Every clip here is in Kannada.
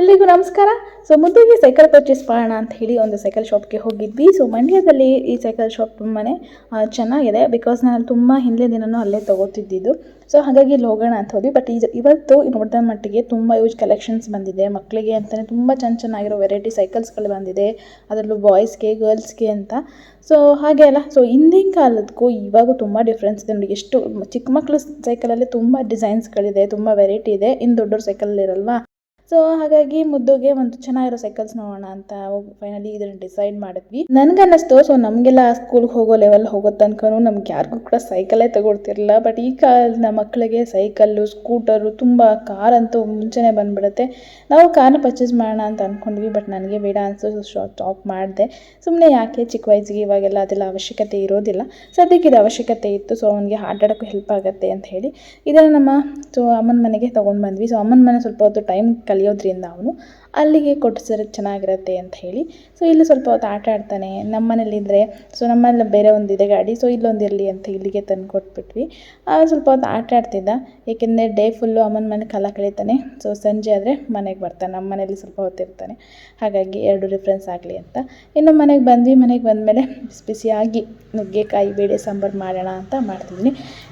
ಎಲ್ರಿಗೂ ನಮಸ್ಕಾರ. ಸೊ ಮುದ್ದಿಗೆ ಸೈಕಲ್ ಪರ್ಚೇಸ್ ಮಾಡೋಣ ಅಂತ ಹೇಳಿ ಒಂದು ಸೈಕಲ್ ಶಾಪ್ಗೆ ಹೋಗಿದ್ವಿ. ಸೊ ಮಂಡ್ಯದಲ್ಲಿ ಈ ಸೈಕಲ್ ಶಾಪ್ ತುಂಬಾ ಚೆನ್ನಾಗಿದೆ ಬಿಕಾಸ್ ನಾನು ತುಂಬ ಹಿಂದೆ ದಿನವೂ ಅಲ್ಲೇ ತೊಗೋತಿದ್ದಿದ್ದು. ಸೊ ಹಾಗಾಗಿ ಇಲ್ಲಿ ಹೋಗೋಣ ಅಂತ ಹೋದ್ವಿ. ಬಟ್ ಈಗ ಇವತ್ತು ನೋಡಿದ ಮಟ್ಟಿಗೆ ತುಂಬ ಯೂಜ್ ಕಲೆಕ್ಷನ್ಸ್ ಬಂದಿದೆ. ಮಕ್ಕಳಿಗೆ ಅಂತಲೇ ತುಂಬ ಚೆನ್ನ ಚೆನ್ನಾಗಿರೋ ವೆರೈಟಿ ಸೈಕಲ್ಸ್ಗಳು ಬಂದಿದೆ. ಅದರಲ್ಲೂ ಬಾಯ್ಸ್ಗೆ ಗರ್ಲ್ಸ್ಗೆ ಅಂತ. ಸೊ ಹಾಗೆ ಅಲ್ಲ. ಸೊ ಹಿಂದಿನ ಕಾಲದಕ್ಕೂ ಇವಾಗೂ ತುಂಬ ಡಿಫ್ರೆನ್ಸ್ ಇದೆ. ನೋಡಿ, ಎಷ್ಟು ಚಿಕ್ಕ ಮಕ್ಕಳು ಸೈಕಲಲ್ಲಿ ತುಂಬ ಡಿಸೈನ್ಸ್ಗಳಿದೆ ತುಂಬ ವೆರೈಟಿ ಇದೆ. ಇನ್ನು ದೊಡ್ಡವ್ರ ಸೈಕಲ್ ಇರಲ್ವಾ? ಸೊ ಹಾಗಾಗಿ ಮುದ್ದುಗೆ ಒಂದು ಚೆನ್ನಾಗಿರೋ ಸೈಕಲ್ಸ್ ನೋಡೋಣ ಅಂತ ಫೈನಲಿ ಇದನ್ನು ಡಿಸೈಡ್ ಮಾಡಿದ್ವಿ. ನನಗನ್ನಿಸ್ತು ಸೊ ನಮಗೆಲ್ಲ ಸ್ಕೂಲ್ಗೆ ಹೋಗೋ ಲೆವೆಲ್ ಹೋಗೋ ತನಕ ನಮ್ಗೆ ಯಾರಿಗೂ ಕೂಡ ಸೈಕಲೇ ತಗೊಳ್ತಿರಲಿಲ್ಲ. ಬಟ್ ಈ ಕಾಲದ ಮಕ್ಕಳಿಗೆ ಸೈಕಲ್ಲು ಸ್ಕೂಟರು ತುಂಬ ಕಾರ್ ಅಂತೂ ಮುಂಚೆನೇ ಬಂದ್ಬಿಡುತ್ತೆ. ನಾವು ಕಾರ್ನ ಪರ್ಚೇಸ್ ಮಾಡೋಣ ಅಂತ ಅಂದ್ಕೊಂಡ್ವಿ ಬಟ್ ನನಗೆ ಬೇಡ ಅನ್ಸು ಸ್ಟಾಪ್ ಮಾಡಿದೆ. ಸುಮ್ಮನೆ ಯಾಕೆ ಚಿಕ್ಕ ವಯಸ್ಸಿಗೆ ಇವಾಗೆಲ್ಲ ಅದೆಲ್ಲ ಅವಶ್ಯಕತೆ ಇರೋದಿಲ್ಲ. ಸದ್ಯಕ್ಕೆ ಇದು ಅವಶ್ಯಕತೆ ಇತ್ತು ಸೊ ಅವನಿಗೆ ಆಟಾಡೋಕ್ಕೂ ಹೆಲ್ಪ್ ಆಗುತ್ತೆ ಅಂತ ಹೇಳಿ ಇದನ್ನು ನಮ್ಮ ಸೊ ಅಮ್ಮನ ಮನೆಗೆ ತೊಗೊಂಡು ಬಂದ್ವಿ. ಸೊ ಅಮ್ಮನ ಮನೆ ಸ್ವಲ್ಪ ಹೊತ್ತು ಟೈಮ್ ಕಲಿಯೋದ್ರಿಂದ ಅವನು ಅಲ್ಲಿಗೆ ಕೊಟ್ಟಿಸಿದ್ರೆ ಚೆನ್ನಾಗಿರುತ್ತೆ ಅಂತ ಹೇಳಿ. ಸೊ ಇಲ್ಲಿ ಸ್ವಲ್ಪ ಹೊತ್ತು ಆಟ ಆಡ್ತಾನೆ. ನಮ್ಮ ಮನೇಲಿದ್ದರೆ ಸೊ ನಮ್ಮಲ್ಲಿ ಬೇರೆ ಒಂದಿದೆ ಗಾಡಿ. ಸೊ ಇಲ್ಲೊಂದು ಇರಲಿ ಅಂತ ಇಲ್ಲಿಗೆ ತಂದು ಕೊಟ್ಬಿಟ್ವಿ. ಸ್ವಲ್ಪ ಹೊತ್ತು ಆಟ ಆಡ್ತಿದ್ದ. ಏಕೆಂದರೆ ಡೇ ಫುಲ್ಲು ಅಮ್ಮನ ಮನೆ ಕಾಲ ಕಳೀತಾನೆ. ಸೊ ಸಂಜೆ ಆದರೆ ಮನೆಗೆ ಬರ್ತಾನೆ. ನಮ್ಮ ಮನೇಲಿ ಸ್ವಲ್ಪ ಹೊತ್ತಿರ್ತಾನೆ ಹಾಗಾಗಿ ಎರಡು ಡಿಫ್ರೆನ್ಸ್ ಆಗಲಿ ಅಂತ. ಇನ್ನು ಮನೆಗೆ ಬಂದ್ವಿ. ಮನೆಗೆ ಬಂದಮೇಲೆ ಬಿಸಿ ಬಿಸಿಯಾಗಿ ನುಗ್ಗೆಕಾಯಿ, ಬೇಳೆ ಸಾಂಬಾರು ಮಾಡೋಣ ಅಂತ ಮಾಡ್ತಿದ್ದೀನಿ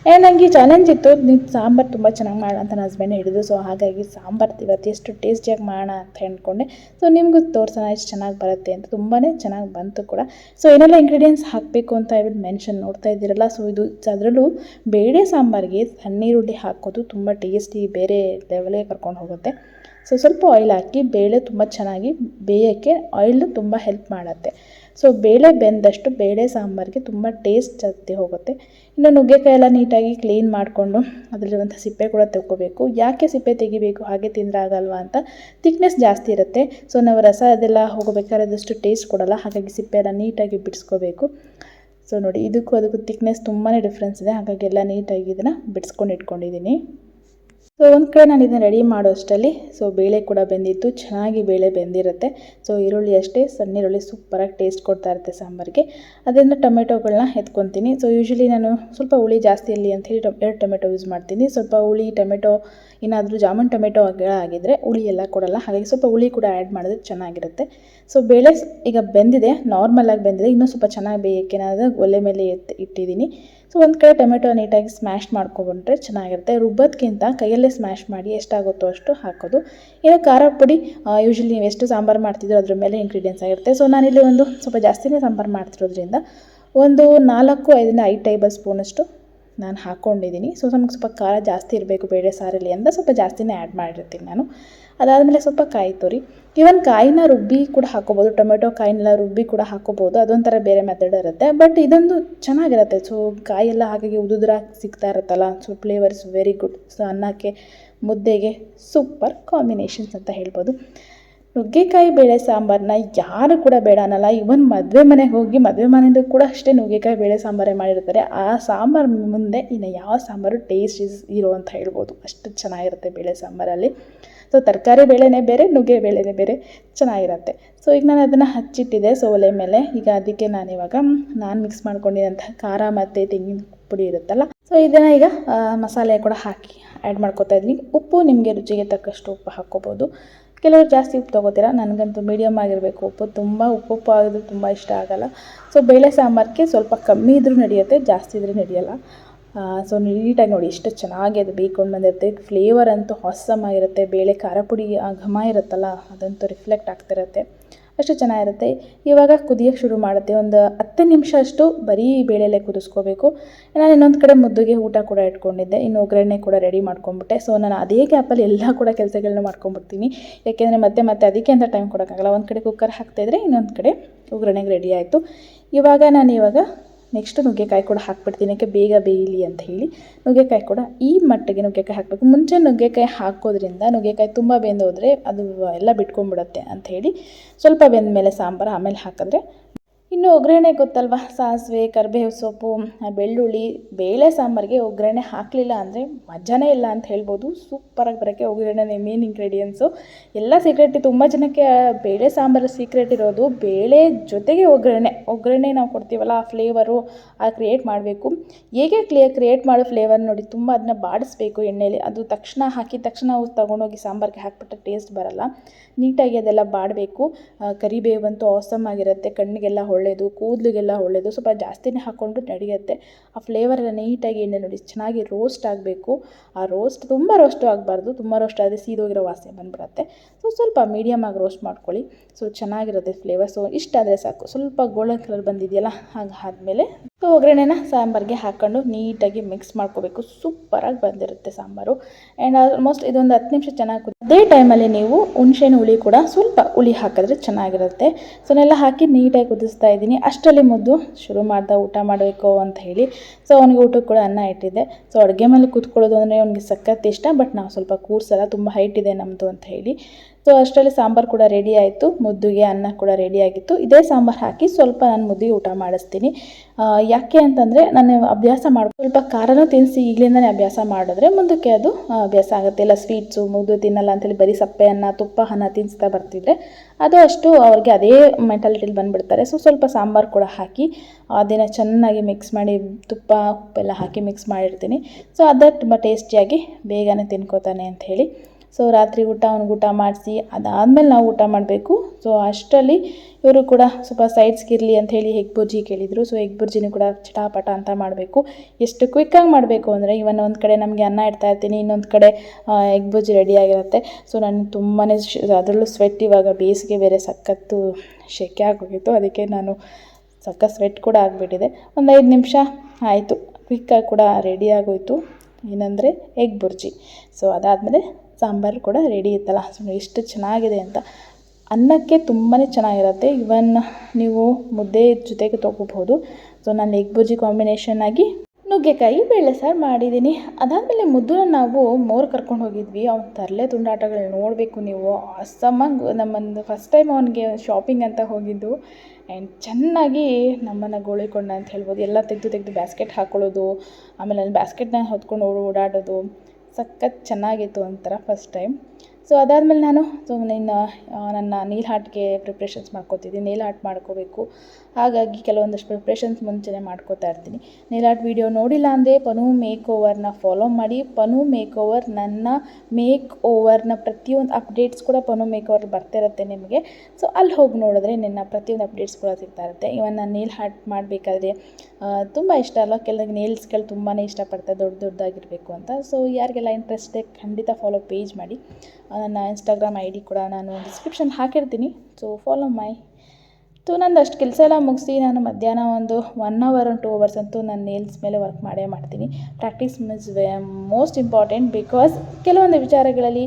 ಏ ನನಗೆ ಚಾಲೆಂಜ್ ಇತ್ತು. ನೀವು ಸಾಂಬಾರು ತುಂಬ ಚೆನ್ನಾಗಿ ಮಾಡೋಣ ಅಂತ ನನ್ನ ಹಸ್ಬೆಂಡ್ ಹಿಡಿದು ಸೊ ಹಾಗಾಗಿ ಸಾಂಬಾರು ಇವತ್ತು ಎಷ್ಟು ಟೇಸ್ಟಿಯಾಗಿ ಮಾಡೋಣ ಅಂತ ಅಂದ್ಕೊಂಡೆ. ಸೊ ನಿಮಗೂ ತೋರಿಸೋಣ ಎಷ್ಟು ಚೆನ್ನಾಗಿ ಬರುತ್ತೆ ಅಂತ. ತುಂಬಾ ಚೆನ್ನಾಗಿ ಬಂತು ಕೂಡ. ಸೊ ಏನೆಲ್ಲ ಇಂಗ್ರೀಡಿಯೆಂಟ್ಸ್ ಹಾಕಬೇಕು ಅಂತ ಹೇಳ್ಬಿಟ್ಟು ಮೆನ್ಷನ್ ನೋಡ್ತಾ ಇದ್ದೀರಲ್ಲ. ಸೊ ಇದು ಅದರಲ್ಲೂ ಬೇಳೆ ಸಾಂಬಾರಿಗೆ ಸಣ್ಣೀರುಳ್ಳಿ ಹಾಕೋದು ತುಂಬ ಟೇಸ್ಟಿ ಬೇರೆ ಲೆವೆಲೇ ಕರ್ಕೊಂಡು ಹೋಗುತ್ತೆ. ಸೊ ಸ್ವಲ್ಪ ಆಯಿಲ್ ಹಾಕಿ ಬೇಳೆ ತುಂಬ ಚೆನ್ನಾಗಿ ಬೇಯೋಕ್ಕೆ ಆಯಿಲ್ ತುಂಬ ಹೆಲ್ಪ್ ಮಾಡುತ್ತೆ. ಸೊ ಬೇಳೆ ಬೆಂದಷ್ಟು ಬೇಳೆ ಸಾಂಬಾರಿಗೆ ತುಂಬ ಟೇಸ್ಟ್ ಜಾಸ್ತಿ ಹೋಗುತ್ತೆ. ಇನ್ನು ನುಗ್ಗೆಕಾಯಿ ಎಲ್ಲ ನೀಟಾಗಿ ಕ್ಲೀನ್ ಮಾಡಿಕೊಂಡು ಅದರಲ್ಲಿರುವಂಥ ಸಿಪ್ಪೆ ಕೂಡ ತೆಕ್ಕೋಬೇಕು ಯಾಕೆ ಸಿಪ್ಪೆ ತೆಗಿಬೇಕು, ಹಾಗೆ ತಿಂದರೆ ಆಗಲ್ವಾ ಅಂತ ತಿಕ್ನೆಸ್ ಜಾಸ್ತಿ ಇರುತ್ತೆ. ಸೊ ನಾವು ರಸ ಅದೆಲ್ಲ ಹೋಗಬೇಕಾದ್ರೆ ಅದಷ್ಟು ಟೇಸ್ಟ್ ಕೊಡಲ್ಲ, ಹಾಗಾಗಿ ಸಿಪ್ಪೆ ಎಲ್ಲ ನೀಟಾಗಿ ಬಿಡಿಸ್ಕೋಬೇಕು. ಸೊ ನೋಡಿ, ಇದಕ್ಕೂ ಅದಕ್ಕೂ ತಿಕ್ನೆಸ್ ತುಂಬಾ ಡಿಫ್ರೆನ್ಸ್ ಇದೆ. ಹಾಗಾಗಿ ಎಲ್ಲ ನೀಟಾಗಿ ಇದನ್ನು ಬಿಡಿಸ್ಕೊಂಡು ಇಟ್ಕೊಂಡಿದ್ದೀನಿ. ಸೊ ಒಂದು ಕಡೆ ನಾನು ಇದನ್ನು ರೆಡಿ ಮಾಡೋ ಅಷ್ಟರಲ್ಲಿ ಸೊ ಬೇಳೆ ಕೂಡ ಬೆಂದಿತ್ತು, ಚೆನ್ನಾಗಿ ಬೇಳೆ ಬೆಂದಿರುತ್ತೆ. ಸೊ ಈರುಳ್ಳಿ ಅಷ್ಟೇ, ಸಣ್ಣ ಈರುಳ್ಳಿ ಸೂಪರಾಗಿ ಟೇಸ್ಟ್ ಕೊಡ್ತಾ ಇರುತ್ತೆ ಸಾಂಬಾರಿಗೆ. ಅದರಿಂದ ಟೊಮೆಟೊಗಳನ್ನ ಎತ್ಕೊತೀನಿ. ಸೊ ಯೂಶ್ವಲಿ ನಾನು ಸ್ವಲ್ಪ ಹುಳಿ ಜಾಸ್ತಿ ಇರಲಿ ಅಂತ ಹೇಳಿ ಟೊ, ಎರಡು ಟೊಮೆಟೊ ಯೂಸ್ ಮಾಡ್ತೀನಿ. ಸ್ವಲ್ಪ ಹುಳಿ, ಟೊಮೆಟೊ, ಏನಾದರೂ ಜಾಮೂನ್, ಟೊಮೆಟೊ ಆಗಿದ್ರೆ ಹುಳಿ ಎಲ್ಲ ಕೊಡಲ್ಲ. ಹಾಗಾಗಿ ಸ್ವಲ್ಪ ಹುಳಿ ಕೂಡ ಆ್ಯಡ್ ಮಾಡಿದ್ರೆ ಚೆನ್ನಾಗಿರುತ್ತೆ. ಸೊ ಬೇಳೆ ಈಗ ಬೆಂದಿದೆ ನಾರ್ಮಲಾಗಿ ಬೆಂದಿದೆ. ಇನ್ನೂ ಸ್ವಲ್ಪ ಚೆನ್ನಾಗಿ ಬೇಯಕ್ಕೆ ಒಲೆ ಮೇಲೆ ಎತ್ತಿ ಇಟ್ಟಿದ್ದೀನಿ. ಸೊ ಒಂದು ಕಡೆ ಟೊಮೆಟೊ ನೀಟಾಗಿ ಸ್ಮ್ಯಾಶ್ ಮಾಡ್ಕೊಬಂಡ್ರೆ ಚೆನ್ನಾಗಿರುತ್ತೆ. ರುಬ್ಬೋದ್ಕಿಂತ ಕೈಯಲ್ಲೇ ಸ್ಮ್ಯಾಶ್ ಮಾಡಿ ಎಷ್ಟಾಗುತ್ತೋ ಅಷ್ಟು ಹಾಕೋದು. ಇನ್ನು ಖಾರ ಪುಡಿ ಯೂಶ್ವಲಿ ನೀವು ಎಷ್ಟು ಸಾಂಬಾರು ಮಾಡ್ತಿದ್ರು ಅದ್ರ ಮೇಲೆ ಇಂಗ್ರೀಡಿಯೆಂಟ್ಸ್ ಆಗಿರುತ್ತೆ. ಸೊ ನಾನಿಲ್ಲಿ ಒಂದು ಸ್ವಲ್ಪ ಜಾಸ್ತಿನೇ ಸಾಂಬಾರು ಮಾಡ್ತಿರೋದ್ರಿಂದ ಒಂದು ನಾಲ್ಕು, ಐದರಿಂದ ಐದು ಟೇಬಲ್ ಸ್ಪೂನಷ್ಟು ನಾನು ಹಾಕ್ಕೊಂಡಿದ್ದೀನಿ ಸೊ ನಮಗೆ ಸ್ವಲ್ಪ ಖಾರ ಜಾಸ್ತಿ ಇರಬೇಕು ಬೇಳೆ ಸಾರಲ್ಲಿ ಅಂತ ಸ್ವಲ್ಪ ಜಾಸ್ತಿನೇ ಆ್ಯಡ್ ಮಾಡಿರ್ತೀನಿ ನಾನು. ಅದಾದಮೇಲೆ ಸ್ವಲ್ಪ ಕಾಯಿ ತುರಿ. ಇವನ್ ಕಾಯಿನ ರುಬ್ಬಿ ಕೂಡ ಹಾಕೋಬೋದು. ಟೊಮೆಟೊ ಕಾಯಿನೆಲ್ಲ ರುಬ್ಬಿ ಕೂಡ ಹಾಕೋಬೋದು. ಅದೊಂಥರ ಬೇರೆ ಮೆಥಡ್ ಇರುತ್ತೆ. ಬಟ್ ಇದೊಂದು ಚೆನ್ನಾಗಿರುತ್ತೆ. ಸೊ ಕಾಯೆಲ್ಲ ಹಾಗಾಗಿ ಉದುದ್ರಾಗಿ ಸಿಗ್ತಾ ಇರುತ್ತಲ್ಲ. So flavours very good so ಅನ್ನಕ್ಕೆ, ಮುದ್ದೆಗೆ ಸೂಪರ್ ಕಾಂಬಿನೇಷನ್ಸ್ ಅಂತ ಹೇಳ್ಬೋದು. ನುಗ್ಗೆಕಾಯಿ ಬೇಳೆ ಸಾಂಬಾರನ್ನ ಯಾರು ಕೂಡ ಬೇಡ ಅನ್ನಲ್ಲ. ಇವನ್ ಮದುವೆ ಮನೆಗೆ ಹೋಗಿ ಮದುವೆ ಮನೆಯಲ್ಲೂ ಕೂಡ ಅಷ್ಟೇ ನುಗ್ಗೆಕಾಯಿ ಬೇಳೆ ಸಾಂಬಾರೇ ಮಾಡಿರ್ತಾರೆ. ಆ ಸಾಂಬಾರು ಮುಂದೆ ಇನ್ನು ಯಾವ ಸಾಂಬಾರು ಟೇಸ್ಟ್ ಇರೋ ಅಂತ ಹೇಳ್ಬೋದು. ಅಷ್ಟು ಚೆನ್ನಾಗಿರುತ್ತೆ ಬೇಳೆ ಸಾಂಬಾರಲ್ಲಿ. ಸೊ ತರಕಾರಿ ಬೇಳೆನೇ ಬೇರೆ, ನುಗ್ಗೆ ಬೇಳೆನೇ ಬೇರೆ ಚೆನ್ನಾಗಿರುತ್ತೆ. ಸೊ ಈಗ ನಾನು ಅದನ್ನು ಹಚ್ಚಿಟ್ಟಿದ್ದೆ, ಸೊ ಮೇಲೆ. ಈಗ ಅದಕ್ಕೆ ನಾನು ಇವಾಗ ನಾನು ಮಿಕ್ಸ್ ಮಾಡ್ಕೊಂಡಿರೋಂಥ ಖಾರ ಮತ್ತು ತೆಂಗಿನ ಪುಡಿ ಇರುತ್ತಲ್ಲ, ಸೊ ಇದನ್ನು ಈಗ ಮಸಾಲೆ ಕೂಡ ಹಾಕಿ ಆ್ಯಡ್ ಮಾಡ್ಕೊತಾ ಇದ್ದೀನಿ. ಉಪ್ಪು ನಿಮಗೆ ರುಚಿಗೆ ತಕ್ಕಷ್ಟು ಉಪ್ಪು ಹಾಕ್ಕೋಬೋದು. ಕೆಲವರು ಜಾಸ್ತಿ ಉಪ್ಪು ತೊಗೋತೀರ? ನನಗಂತೂ ಮೀಡಿಯಮ್ ಆಗಿರಬೇಕು ಉಪ್ಪು. ತುಂಬ ಉಪ್ಪು ಉಪ್ಪು ಆಗಿದ್ರೆ ತುಂಬ ಇಷ್ಟ ಆಗೋಲ್ಲ. ಸೊ ಬೇಳೆ ಸಾಂಬಾರಿಗೆ ಸ್ವಲ್ಪ ಕಮ್ಮಿ ಇದ್ರೂ ನಡೆಯುತ್ತೆ, ಜಾಸ್ತಿ ಇದ್ರೂ ನಡೆಯಲ್ಲ. ಸೊ ನೀಟಾಗಿ ನೋಡಿ ಎಷ್ಟು ಚೆನ್ನಾಗಿ ಅದು ಬೇಯ್ಕೊಂಡು ಬಂದಿರುತ್ತೆ. ಫ್ಲೇವರ್ ಅಂತೂ ಹೊಸಮ ಇರುತ್ತೆ ಬೇಳೆ ಖಾರ ಪುಡಿ ಆ ಘಮ ಇರುತ್ತಲ್ಲ, ಅದಂತೂ ರಿಫ್ಲೆಕ್ಟ್ ಆಗ್ತಿರುತ್ತೆ ಅಷ್ಟು ಚೆನ್ನಾಗಿರುತ್ತೆ. ಇವಾಗ ಕುದಿಯೋಕ್ಕೆ ಶುರು ಮಾಡುತ್ತೆ. ಒಂದು ಹತ್ತು ನಿಮಿಷ ಅಷ್ಟು ಬರೀ ಬೇಳೆಲೆ ಕುದಿಸ್ಕೋಬೇಕು. ನಾನು ಇನ್ನೊಂದು ಕಡೆ ಮುದ್ದುಗೆ ಊಟ ಕೂಡ ಇಟ್ಕೊಂಡಿದ್ದೆ. ಇನ್ನು ಒಗ್ಗರಣೆ ಕೂಡ ರೆಡಿ ಮಾಡ್ಕೊಂಬಿಟ್ಟೆ ಸೊ ನಾನು ಅದೇ ಗ್ಯಾಪಲ್ಲಿ ಎಲ್ಲ ಕೂಡ ಕೆಲಸಗಳನ್ನ ಮಾಡ್ಕೊಂಬಿಡ್ತೀನಿ ಯಾಕೆಂದರೆ ಮತ್ತೆ ಮತ್ತೆ ಅದಕ್ಕೆ ಅಂತ ಟೈಮ್ ಕೊಡೋಕ್ಕಾಗಲ್ಲ. ಒಂದು ಕಡೆ ಕುಕ್ಕರ್ ಹಾಕ್ತಾಯಿದ್ರೆ ಇನ್ನೊಂದು ಕಡೆ ಒಗ್ಗರಣೆಗೆ ರೆಡಿ ಆಯಿತು. ಇವಾಗ ನಾನು ಇವಾಗ ನೆಕ್ಸ್ಟ್ ನುಗ್ಗೆಕಾಯಿ ಕೂಡ ಹಾಕ್ಬಿಡ್ತೀನಿ. ಯಾಕೆ ಬೇಗ ಬೇಯಲಿ ಅಂತ ಹೇಳಿ. ನುಗ್ಗೆಕಾಯಿ ಕೂಡ ಈ ಮಟ್ಟಿಗೆ ನುಗ್ಗೆಕಾಯಿ ಹಾಕಬೇಕು. ಮುಂಚೆ ನುಗ್ಗೆಕಾಯಿ ಹಾಕೋದ್ರಿಂದ ನುಗ್ಗೆಕಾಯಿ ತುಂಬ ಬೆಂದೋದ್ರೆ ಅದು ಎಲ್ಲ ಬಿಟ್ಕೊಂಡ್ಬಿಡುತ್ತೆ ಅಂತ ಹೇಳಿ. ಸ್ವಲ್ಪ ಬೆಂದ ಮೇಲೆ ಸಾಂಬಾರು ಆಮೇಲೆ ಹಾಕಿದ್ರೆ ಇನ್ನು ಒಗ್ಗರಣೆ ಗೊತ್ತಲ್ವ? ಸಾಸಿವೆ, ಕರಿಬೇವು ಸೊಪ್ಪು, ಬೆಳ್ಳುಳ್ಳಿ, ಬೇಳೆ ಸಾಂಬಾರಿಗೆ ಒಗ್ಗರಣೆ ಹಾಕಲಿಲ್ಲ ಅಂದರೆ ಮಜಾನೇ ಇಲ್ಲ ಅಂತ ಹೇಳ್ಬೋದು. ಸೂಪರಾಗಿ ಬರೋಕ್ಕೆ ಒಗ್ಗರಣೆ ಮೇನ್ ಇಂಗ್ರೀಡಿಯೆಂಟ್ಸು ಎಲ್ಲ ಸೀಕ್ರೆಟ್ ತುಂಬ ಜನಕ್ಕೆ ಬೇಳೆ ಸಾಂಬಾರು ಸೀಕ್ರೆಟ್ ಇರೋದು. ಬೇಳೆ ಜೊತೆಗೆ ಒಗ್ಗರಣೆ. ಒಗ್ಗರಣೆ ನಾವು ಕೊಡ್ತೀವಲ್ಲ, ಆ ಫ್ಲೇವರು ಆ ಕ್ರಿಯೇಟ್ ಮಾಡಬೇಕು. ಹೇಗೆ ಕ್ಲಿಯರ್ ಕ್ರಿಯೇಟ್ ಮಾಡೋ ಫ್ಲೇವರ್ ನೋಡಿ, ತುಂಬ ಅದನ್ನ ಬಾಡಿಸ್ಬೇಕು ಎಣ್ಣೆಯಲ್ಲಿ ಅದು ತಕ್ಷಣ ಹಾಕಿದ ತಕ್ಷಣ ನಾವು ತೊಗೊಂಡೋಗಿ ಸಾಂಬಾರಿಗೆ ಹಾಕಿಬಿಟ್ಟರೆ ಟೇಸ್ಟ್ ಬರಲ್ಲ. ನೀಟಾಗಿ ಅದೆಲ್ಲ ಬಾಡಬೇಕು. ಕರಿಬೇವಂತೂ ಆಸಮ್ ಆಗಿರುತ್ತೆ. ಕಣ್ಣಿಗೆಲ್ಲ ಒಳ್ಳೆಯದು ಕೂದಲಿಗೆಲ್ಲ ಒಳ್ಳೆಯದು ಸ್ವಲ್ಪ ಜಾಸ್ತಿನೇ ಹಾಕ್ಕೊಂಡು ನಡೆಯುತ್ತೆ. ಆ ಫ್ಲೇವರ್ ಎಲ್ಲ ನೀಟಾಗಿ ಎಣ್ಣೆ ನೋಡಿ, ಚೆನ್ನಾಗಿ ರೋಸ್ಟ್ ಆಗಬೇಕು. ಆ ರೋಸ್ಟ್ ತುಂಬ ರೋಸ್ಟು ಆಗಬಾರ್ದು, ತುಂಬ ರೋಸ್ಟ್ ಆದರೆ ಸೀದೋಗಿರೋ ವಾಸನೆ ಬಂದುಬಿಡುತ್ತೆ. ಸೊ ಸ್ವಲ್ಪ ಮೀಡಿಯಮ್ ಆಗಿ ರೋಸ್ಟ್ ಮಾಡ್ಕೊಳ್ಳಿ. ಸೊ ಚೆನ್ನಾಗಿರುತ್ತೆ ಫ್ಲೇವರ್ ಸೊ ಇಷ್ಟಾದರೆ ಸಾಕು. ಸ್ವಲ್ಪ ಗೋಲ್ಡನ್ ಕಲರ್ ಬಂದಿದೆಯಲ್ಲ, ಹಾಗೆ ಆದಮೇಲೆ ಸೊ ಒಗ್ಗರಣೆನ ಸಾಂಬಾರಿಗೆ ಹಾಕ್ಕೊಂಡು ನೀಟಾಗಿ ಮಿಕ್ಸ್ ಮಾಡ್ಕೋಬೇಕು. ಸೂಪರಾಗಿ ಬಂದಿರುತ್ತೆ ಸಾಂಬಾರು. ಆ್ಯಂಡ್ ಆಲ್ಮೋಸ್ಟ್ ಇದೊಂದು ಹತ್ತು ನಿಮಿಷ ಚೆನ್ನಾಗಿ ಅದೇ ಟೈಮಲ್ಲಿ ನೀವು ಹುಣ್ಸೆಹಣ್ಣು ಹುಳಿ ಕೂಡ ಸ್ವಲ್ಪ ಹುಳಿ ಹಾಕಿದ್ರೆ ಚೆನ್ನಾಗಿರುತ್ತೆ. ಸೊ ಅದನ್ನೆಲ್ಲ ಹಾಕಿ ನೀಟಾಗಿ ಕುದಿಸ್ತಾ ಇದ್ದೀನಿ. ಅಷ್ಟರಲ್ಲಿ ಮುದ್ದು ಶುರು ಮಾಡ್ದೆ ಊಟ ಮಾಡಬೇಕು ಅಂತ ಹೇಳಿ ಸೊ ಅವನಿಗೆ ಊಟಕ್ಕೆ ಕೂಡ ಅನ್ನ ಇಟ್ಟಿದ್ದೆ. ಸೊ ಅಡುಗೆ ಮೇಲೆ ಕೂತ್ಕೊಳ್ಳೋದು ಅಂದರೆ ಅವ್ನಿಗೆ ಸಖತ್ ಇಷ್ಟ, ಬಟ್ ನಾವು ಸ್ವಲ್ಪ ಕೂರ್ಸಲ್ಲ, ತುಂಬ ಹೈಟ್ ಇದೆ ನಮ್ಮದು ಅಂತ ಹೇಳಿ. ಸೊ ಅಷ್ಟರಲ್ಲಿ ಸಾಂಬಾರು ಕೂಡ ರೆಡಿ ಆಯಿತು, ಮುದ್ದುಗೆ ಅನ್ನ ಕೂಡ ರೆಡಿ ಆಗಿತ್ತು. ಇದೇ ಸಾಂಬಾರು ಹಾಕಿ ಸ್ವಲ್ಪ ನಾನು ಮುದ್ದಿಗೆ ಊಟ ಮಾಡಿಸ್ತೀನಿ. ಯಾಕೆ ಅಂತಂದರೆ ನಾನು ಅಭ್ಯಾಸ ಮಾಡಿ ಸ್ವಲ್ಪ ಖಾರನೂ ತಿನ್ನಿಸಿ ಈಗಲಿಂದನೇ ಅಭ್ಯಾಸ ಮಾಡಿದ್ರೆ ಮುಂದಕ್ಕೆ ಅದು ಅಭ್ಯಾಸ ಆಗುತ್ತೆ. ಇಲ್ಲ ಸ್ವೀಟ್ಸು, ಮುದ್ದು ತಿನ್ನಲ್ಲ ಅಂತೇಳಿ ಬರೀ ಸಪ್ಪೆ ಅನ್ನ, ತುಪ್ಪ, ಅನ್ನ ತಿನ್ನಿಸ್ತಾ ಬರ್ತಿದ್ರೆ ಅದು ಅಷ್ಟು ಅವ್ರಿಗೆ ಅದೇ ಮೆಂಟಾಲಿಟಿಲಿ ಬಂದುಬಿಡ್ತಾರೆ. ಸೊ ಸ್ವಲ್ಪ ಸಾಂಬಾರು ಕೂಡ ಹಾಕಿ ಅದನ್ನು ಚೆನ್ನಾಗಿ ಮಿಕ್ಸ್ ಮಾಡಿ ತುಪ್ಪ, ಉಪ್ಪೆಲ್ಲ ಹಾಕಿ ಮಿಕ್ಸ್ ಮಾಡಿರ್ತೀನಿ. ಸೊ ಅದೇ ತುಂಬ ಟೇಸ್ಟಿಯಾಗಿ ಬೇಗನೆ ತಿನ್ಕೋತಾನೆ ಅಂತ ಹೇಳಿ. ಸೊ ರಾತ್ರಿ ಊಟ, ಅವ್ನಿಗೆ ಊಟ ಮಾಡಿಸಿ, ಅದಾದಮೇಲೆ ನಾವು ಊಟ ಮಾಡಬೇಕು. ಸೊ ಅಷ್ಟರಲ್ಲಿ ಇವರು ಕೂಡ ಸ್ವಲ್ಪ ಸೈಡ್ಸ್ಗೆ ಇರಲಿ ಅಂತ ಹೇಳಿ ಎಗ್ ಬುರ್ಜಿ ಕೇಳಿದರು. ಸೊ ಎಗ್ ಬುರ್ಜಿನೂ ಕೂಡ ಚಟಾಪಟ ಅಂತ ಮಾಡಬೇಕು. ಎಷ್ಟು ಕ್ವಿಕ್ಕಾಗಿ ಮಾಡಬೇಕು ಅಂದರೆ ಇವನ್ ಒಂದು ಕಡೆ ನಮಗೆ ಅನ್ನ ಇಡ್ತಾ ಇರ್ತೀನಿ, ಇನ್ನೊಂದು ಕಡೆ ಎಗ್ ಬುರ್ಜಿ ರೆಡಿ ಆಗಿರುತ್ತೆ. ಸೊ ನಾನು ತುಂಬಾ ಅದರಲ್ಲೂ ಸ್ವೆಟ್ ಇವಾಗ ಬೇಸಿಗೆ ಬೇರೆ ಸಖತ್ತು ಶೆಕೆ ಆಗೋಗಿತ್ತು ಅದಕ್ಕೆ ನಾನು ಸಖತ್ ಸ್ವೆಟ್ ಕೂಡ ಆಗಿಬಿಟ್ಟಿದೆ. ಒಂದು ಐದು ನಿಮಿಷ ಆಯಿತು. ಕ್ವಿಕ್ಕಾಗಿ ಕೂಡ ರೆಡಿ ಆಗೋಯಿತು. ಏನಂದರೆ ಎಗ್ ಬುರ್ಜಿ ಸೊ ಅದಾದಮೇಲೆ ಸಾಂಬಾರು ಕೂಡ ರೆಡಿ ಇತ್ತಲ್ಲ. ಸೊ, ಎಷ್ಟು ಚೆನ್ನಾಗಿದೆ ಅಂತ. ಅನ್ನಕ್ಕೆ ತುಂಬಾ ಚೆನ್ನಾಗಿರುತ್ತೆ. ಇವನ್ ನೀವು ಮುದ್ದೆ ಜೊತೆಗೆ ತೊಗೋಬೋದು ಸೊ ನಾನು ಎಗ್ ಬುರ್ಜಿ ಕಾಂಬಿನೇಷನ್ ಆಗಿ ನುಗ್ಗೆಕಾಯಿ, ಬೇಳೆ ಸಾರು ಮಾಡಿದ್ದೀನಿ. ಅದಾದಮೇಲೆ ಮುದ್ದನ್ನ ನಾವು ಮೋರ್ ಕರ್ಕೊಂಡು ಹೋಗಿದ್ವಿ. ಅವ್ನ ತರಲೆ ತುಂಡಾಟಗಳು ನೋಡಬೇಕು ನೀವು. ಅಸಮಾಗಿ ನಮ್ಮನ್ನು ಫಸ್ಟ್ ಟೈಮ್ ಅವನಿಗೆ ಶಾಪಿಂಗ್ ಅಂತ ಹೋಗಿದ್ದು. ಆ್ಯಂಡ್ ಚೆನ್ನಾಗಿ ನಮ್ಮನ್ನು ಗೋಳಿಕೊಂಡ ಅಂತ ಹೇಳ್ಬೋದು. ಎಲ್ಲ ತೆಗೆದು ತೆಗೆದು ಬ್ಯಾಸ್ಕೆಟ್ ಹಾಕ್ಕೊಳ್ಳೋದು ಆಮೇಲೆ ಅಲ್ಲಿ ಬ್ಯಾಸ್ಕೆಟ್ನ ಹೊತ್ಕೊಂಡು ಓಡ್ ಓಡಾಡೋದು. ಸಖತ್ ಚೆನ್ನಾಗಿತ್ತು ಒಂಥರ ಫಸ್ಟ್ ಟೈಮ್ ಸೊ ಅದಾದಮೇಲೆ ನಾನು ಸೊ ಇನ್ನು ನನ್ನ ನೀಲ್ ಹಾರ್ಟ್ಗೆ ಪ್ರಿಪ್ರೇಷನ್ಸ್ ಮಾಡ್ಕೋತಿದ್ದೀನಿ. ನೀಲ್ ಆರ್ಟ್ ಮಾಡ್ಕೋಬೇಕು. ಹಾಗಾಗಿ ಕೆಲವೊಂದಷ್ಟು ಪ್ರಿಪ್ರೇಷನ್ಸ್ ಮುಂಚೆನೇ ಮಾಡ್ಕೋತಾ ಇರ್ತೀನಿ. ನೀಲ್ ಆರ್ಟ್ ವಿಡಿಯೋ ನೋಡಿಲ್ಲ ಅಂದರೆ ಪನು ಮೇಕ್ ಓವರ್ನ ಫಾಲೋ ಮಾಡಿ, ಪನು ಮೇಕ್ ಓವರ್ ನನ್ನ ಮೇಕ್ ಓವರ್ನ ಪ್ರತಿಯೊಂದು ಅಪ್ಡೇಟ್ಸ್ ಕೂಡ ಪನು ಮೇಕ್ ಓವರ್ ಬರ್ತಾ ಇರುತ್ತೆ ನಿಮಗೆ. ಸೊ ಅಲ್ಲಿ ಹೋಗಿ ನೋಡಿದ್ರೆ ನಿನ್ನ ಪ್ರತಿಯೊಂದು ಅಪ್ಡೇಟ್ಸ್ ಕೂಡ ಸಿಗ್ತಾ ಇರುತ್ತೆ. ಇವನ್ ನಾನು ನೀಲ್ ಹಾರ್ಟ್ ಮಾಡಬೇಕಾದ್ರೆ ತುಂಬ ಇಷ್ಟ ಅಲ್ಲ ಕೆಲವರಿಗೆ ನೇಲ್ಸ್ಗಳು ತುಂಬಾ ಇಷ್ಟಪಡ್ತಾರೆ ದೊಡ್ಡ ದೊಡ್ಡದಾಗಿರಬೇಕು ಅಂತ. ಸೊ ಯಾರಿಗೆಲ್ಲ ಇಂಟ್ರೆಸ್ಟೇ ಖಂಡಿತ ಫಾಲೋ ಪೇಜ್ ಮಾಡಿ. ನನ್ನ ಇನ್ಸ್ಟಾಗ್ರಾಮ್ ಐ ಡಿ ಕೂಡ ನಾನು ಡಿಸ್ಕ್ರಿಪ್ಷನ್ ಹಾಕಿರ್ತೀನಿ. ಸೊ ಫಾಲೋ ಮೈ ಸೊ ನಂದು ಅಷ್ಟು ಕೆಲಸ ಎಲ್ಲ ಮುಗಿಸಿ ನಾನು ಮಧ್ಯಾಹ್ನ ಒಂದು ಒನ್ ಅವರ್ ಟು ಅವರ್ಸ್ ಅಂತೂ ನಾನು ನೇಲ್ಸ್ ಮೇಲೆ ವರ್ಕ್ ಮಾಡೇ ಮಾಡ್ತೀನಿ. Practice is the most important because ಕೆಲವೊಂದು ವಿಚಾರಗಳಲ್ಲಿ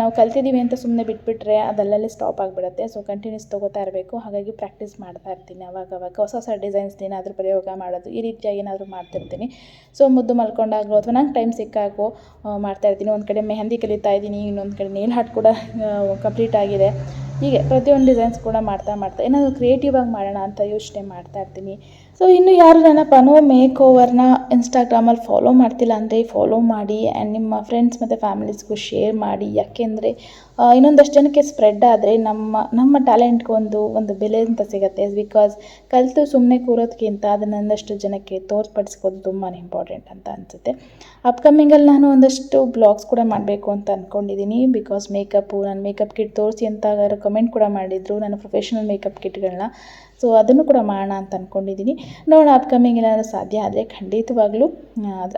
ನಾವು ಕಲ್ತಿದ್ದೀವಿ ಅಂತ ಸುಮ್ಮನೆ ಬಿಟ್ಬಿಟ್ರೆ ಅದಲ್ಲಲ್ಲಿ ಸ್ಟಾಪ್ ಆಗಿಬಿಡುತ್ತೆ. ಸೊ ಕಂಟಿನ್ಯೂಸ್ ತೊಗೋತಾ ಇರಬೇಕು. ಹಾಗಾಗಿ ಪ್ರಾಕ್ಟೀಸ್ ಮಾಡ್ತಾ ಇರ್ತೀನಿ ಅವಾಗ ಅವಾಗ ಹೊಸ ಹೊಸ ಡಿಸೈನ್ಸ್ ಏನಾದರೂ ಪ್ರಯೋಗ ಮಾಡೋದು ಈ ರೀತಿಯಾಗಿ ಏನಾದರೂ ಮಾಡ್ತಿರ್ತೀನಿ ಸೊ ಮುದ್ದು ಮಲ್ಕೊಂಡಾಗಲೋ ಅಥವಾ ನಂಗೆ ಟೈಮ್ ಸಿಕ್ಕಾಗೋ ಆ, ಮಾಡ್ತಾ ಇರ್ತೀನಿ. ಒಂದು ಕಡೆ ಮೆಹಂದಿ ಕಲಿತಾ ಇದ್ದೀನಿ ಇನ್ನೊಂದು ಕಡೆ ನೇಲ್ ಹಾಟ್ ಕೂಡ ಕಂಪ್ಲೀಟ್ ಆಗಿದೆ. ಹೀಗೆ ಪ್ರತಿಯೊಂದು ಡಿಸೈನ್ಸ್ ಕೂಡ ಮಾಡ್ತಾ ಮಾಡ್ತಾ ಏನಾದರೂ ಕ್ರಿಯೇಟಿವ್ ಆಗಿ ಮಾಡೋಣ ಅಂತ ಯೋಚನೆ ಮಾಡ್ತಾ ಇರ್ತೀನಿ. ಸೊ ಇನ್ನು ಯಾರು ನನ್ನ ಪನೋ ಮೇಕ್ ಓವರ್ನ ಇನ್ಸ್ಟಾಗ್ರಾಮಲ್ಲಿ ಫಾಲೋ ಮಾಡ್ತಿಲ್ಲ ಅಂದರೆ ಫಾಲೋ ಮಾಡಿ ಆ್ಯಂಡ್ ನಿಮ್ಮ ಫ್ರೆಂಡ್ಸ್ ಮತ್ತು ಫ್ಯಾಮಿಲೀಸ್ಗೂ ಶೇರ್ ಮಾಡಿ. ಯಾಕೆಂದರೆ ಇನ್ನೊಂದಷ್ಟು ಜನಕ್ಕೆ ಸ್ಪ್ರೆಡ್ ಆದರೆ ನಮ್ಮ ನಮ್ಮ ಟ್ಯಾಲೆಂಟ್ಗೆ ಒಂದು ಒಂದು ಬೆಲೆ ಅಂತ ಸಿಗುತ್ತೆ. ಬಿಕಾಸ್ ಕಲಿತು ಸುಮ್ಮನೆ ಕೂರೋದಕ್ಕಿಂತ ಅದನ್ನು ಒಂದಷ್ಟು ಜನಕ್ಕೆ ತೋರ್ಪಡಿಸ್ಕೋದು ತುಂಬಾ ಇಂಪಾರ್ಟೆಂಟ್ ಅಂತ ಅನಿಸುತ್ತೆ. ಅಪ್ಕಮಿಂಗಲ್ಲಿ ನಾನು ಒಂದಷ್ಟು ಬ್ಲಾಗ್ಸ್ ಕೂಡ ಮಾಡಬೇಕು ಅಂತ ಅಂದ್ಕೊಂಡಿದ್ದೀನಿ ಬಿಕಾಸ್ ಮೇಕಪ್ಪು ನಾನು ಮೇಕಪ್ ಕಿಟ್ ತೋರಿಸಿ ಅಂತ ಕಮೆಂಟ್ ಕೂಡ ಮಾಡಿದರು ನನ್ನ ಪ್ರೊಫೆಷನಲ್ ಮೇಕಪ್ ಕಿಟ್ಗಳನ್ನ ಸೊ ಅದನ್ನು ಕೂಡ ಮಾಡೋಣ ಅಂತ ಅಂದ್ಕೊಂಡಿದ್ದೀನಿ ನೋಡೋಣ ಅಪ್ಕಮಿಂಗ್ ಏನಾದರೂ ಸಾಧ್ಯ ಆದರೆ ಖಂಡಿತವಾಗ್ಲೂ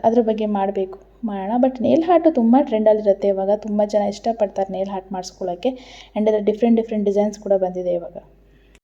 ಅದ್ರ ಬಗ್ಗೆ ಮಾಡಬೇಕು. ಮಾಡೋಣ. ಬಟ್ ನೇಲ್ ಹಾರ್ಟು ತುಂಬ ಟ್ರೆಂಡಲ್ಲಿರುತ್ತೆ ಇವಾಗ. ತುಂಬ ಜನ ಇಷ್ಟಪಡ್ತಾರೆ ನೇಲ್ ಹಾರ್ಟ್ ಮಾಡಿಸ್ಕೊಳ್ಳೋಕ್ಕೆ ಆ್ಯಂಡ್ ಅದರ ಡಿಫ್ರೆಂಟ್ ಡಿಫ್ರೆಂಟ್ ಡಿಸೈನ್ಸ್ ಕೂಡ ಬಂದಿದೆ ಇವಾಗ.